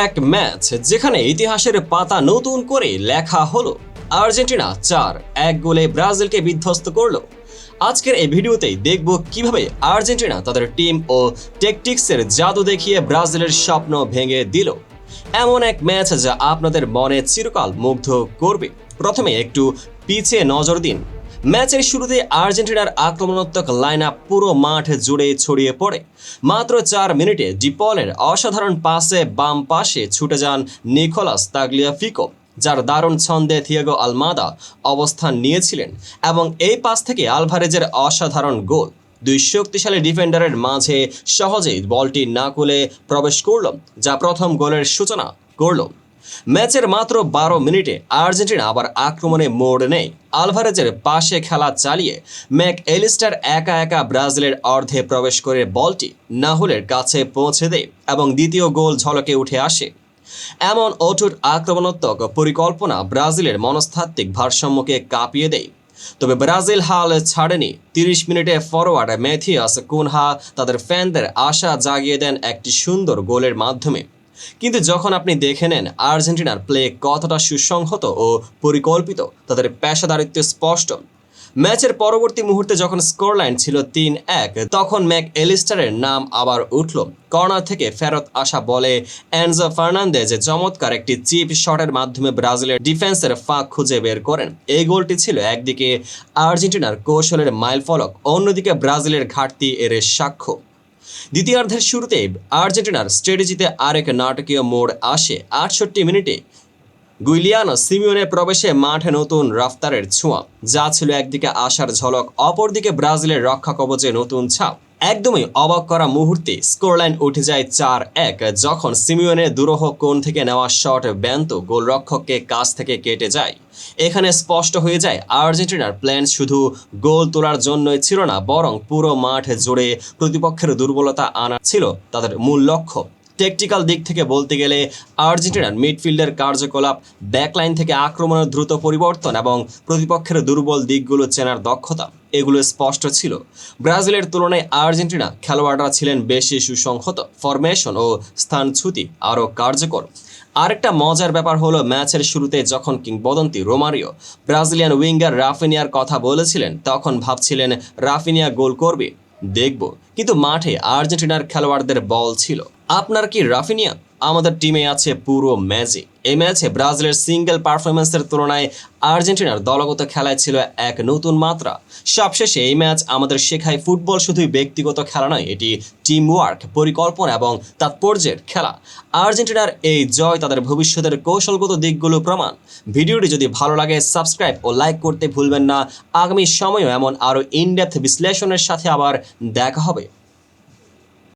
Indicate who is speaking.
Speaker 1: এক ম্যাচ, যেখানে ইতিহাসের পাতা নতুন করে লেখা হলো। আর্জেন্টিনা চার, এক গোলে ব্রাজিলকে বিধ্বস্ত করল। আজকের এই ভিডিওতেই দেখব কীভাবে আর্জেন্টিনা তাদের টিম ও টেকটিক্সের জাদু দেখিয়ে ব্রাজিলের স্বপ্ন ভেঙে দিল। এমন এক ম্যাচ যা আপনাদের মনে চিরকাল মুগ্ধ করবে। প্রথমে একটু পিছিয়ে নজর দিন। ম্যাচের শুরুতে আর্জেন্টিনার আক্রমণাত্মক লাইন আপ পুরো মাঠ জুড়ে ছড়িয়ে পড়ে। মাত্র চার মিনিটে ডিপলের অসাধারণ পাসে বাম পাশে ছুটে যান নিকোলাস তাগলিয়াফিকো, যার দারুণ ছন্দে থিয়াগো আলমাদা অবস্থান নিয়েছিলেন এবং এই পাস থেকে আলভারেজের অসাধারণ গোল। দুই শক্তিশালী ডিফেন্ডারের মাঝে সহজেই বলটি না কুলে প্রবেশ করল, যা প্রথম গোলের সূচনা করল। ম্যাচের মাত্র বারো মিনিটে আর্জেন্টিনা আবার আক্রমণে মোড় নেয়। আলভারেজের পাশে খেলা চালিয়ে ম্যাক এলিস্টার একা একা ব্রাজিলের অর্ধে প্রবেশ করে বলটি নাহুলের কাছে পৌঁছে দেয় এবং দ্বিতীয় গোল ঝলকে উঠে আসে। এমন অটুট আক্রমণাত্মক পরিকল্পনা ব্রাজিলের মনস্তাত্ত্বিক ভারসাম্যকে কাঁপিয়ে দেয়। তবে ব্রাজিল হাল ছাড়েনি। তিরিশ মিনিটে ফরওয়ার্ড ম্যাথিয়াস কুনহা তাদের ফ্যানদের আশা জাগিয়ে দেন একটি সুন্দর গোলের মাধ্যমে। কিন্তু যখন আপনি দেখে নেন আর্জেন্টিনার প্লে কতটা সুসংহত ও পরিকল্পিত, তাদের পেশাদারিত্ব স্পষ্ট। ম্যাচের পরবর্তী মুহূর্তে যখন স্কোর লাইন ছিল তিন এক, তখন ম্যাক এলিস্টারের নাম আবার উঠল। কর্নার থেকে ফেরত আসা বলে অ্যানজো ফার্নান্দেজ চমৎকার একটি চিপ শটের মাধ্যমে ব্রাজিলের ডিফেন্সের ফাঁক খুঁজে বের করেন। এই গোলটি ছিল একদিকে আর্জেন্টিনার কৌশলের মাইলফলক, অন্যদিকে ব্রাজিলের ঘাটতি এর সাক্ষ্য। দ্বিতীয়ার্ধের শুরুতে আর্জেন্টিনার স্ট্র্যাটেজিতে আরেক নাটকীয় মোড় আসে। আটষট্টি মিনিটে গুইলিয়ানো সিমিওনে প্রবেশে মাঠে নতুন রাফতারের ছোঁয়া, যা ছিল একদিকে আশার ঝলক, অপরদিকে ব্রাজিলের রক্ষা কবচে নতুন ছাপ। একদমই অবাক করা মুহূর্তে স্কোরলাইন উঠে যায় চার এক, যখন সিমিওনের দুরহ কোণ থেকে নেওয়া শট ব্যান্ত গোলরক্ষককে কাছ থেকে কেটে যায়। এখানে স্পষ্ট হয়ে যায়, আর্জেন্টিনার প্ল্যান শুধু গোল তোলার জন্যই ছিল না, বরং পুরো মাঠ জুড়ে প্রতিপক্ষের দুর্বলতা আনা ছিল তাদের মূল লক্ষ্য। টেকটিক্যাল দিক থেকে বলতে গেলে, আর্জেন্টিনার মিডফিল্ডের কার্যকলাপ, ব্যাকলাইন থেকে আক্রমণের দ্রুত পরিবর্তন এবং প্রতিপক্ষের দুর্বল দিকগুলো চেনার দক্ষতা। এগুলো স্পষ্ট ছিল। ব্রাজিলের তুলনায় আর্জেন্টিনা খেলোয়াড়রা ছিলেন বেশি সুসংহত। ফরমেশন ও স্থানচ্যুতি আরও কার্যকর। আরেকটা মজার ব্যাপার হলো ম্যাচের শুরুতে যখন কিংবদন্তি রোমারিও ব্রাজিলিয়ান উইঙ্গার রাফিনিয়ার কথা বলেছিলেন, তখন ভাবছিলেন, রাফিনিয়া গোল করবে, দেখব। কিন্তু মাঠে আর্জেন্টিনার খেলোয়াড়দের বল ছিল। আপনার কি রাফিনিয়া? আমাদের টিমে আছে পুরো ম্যাজিক এই ম্যাচে ব্রাজিলের সিঙ্গেল পারফরমেন্সের তুলনায় আর্জেন্টিনার দলগত খেলায় ছিল এক নতুন মাত্রা। সবশেষে এই ম্যাচ আমাদের শেখায় ফুটবল শুধুই ব্যক্তিগত খেলা নয়, এটি টিম ওয়ার্ক পরিকল্পনা এবং তাৎপর্যের খেলা। আর্জেন্টিনার এই জয় তাদের ভবিষ্যতের কৌশলগত দিকগুলো প্রমাণ। ভিডিওটি যদি ভালো লাগে সাবস্ক্রাইব ও লাইক করতে ভুলবেন না। আগামী সময়েও এমন আরও ইনডেপথ বিশ্লেষণের সাথে আবার দেখা হবে।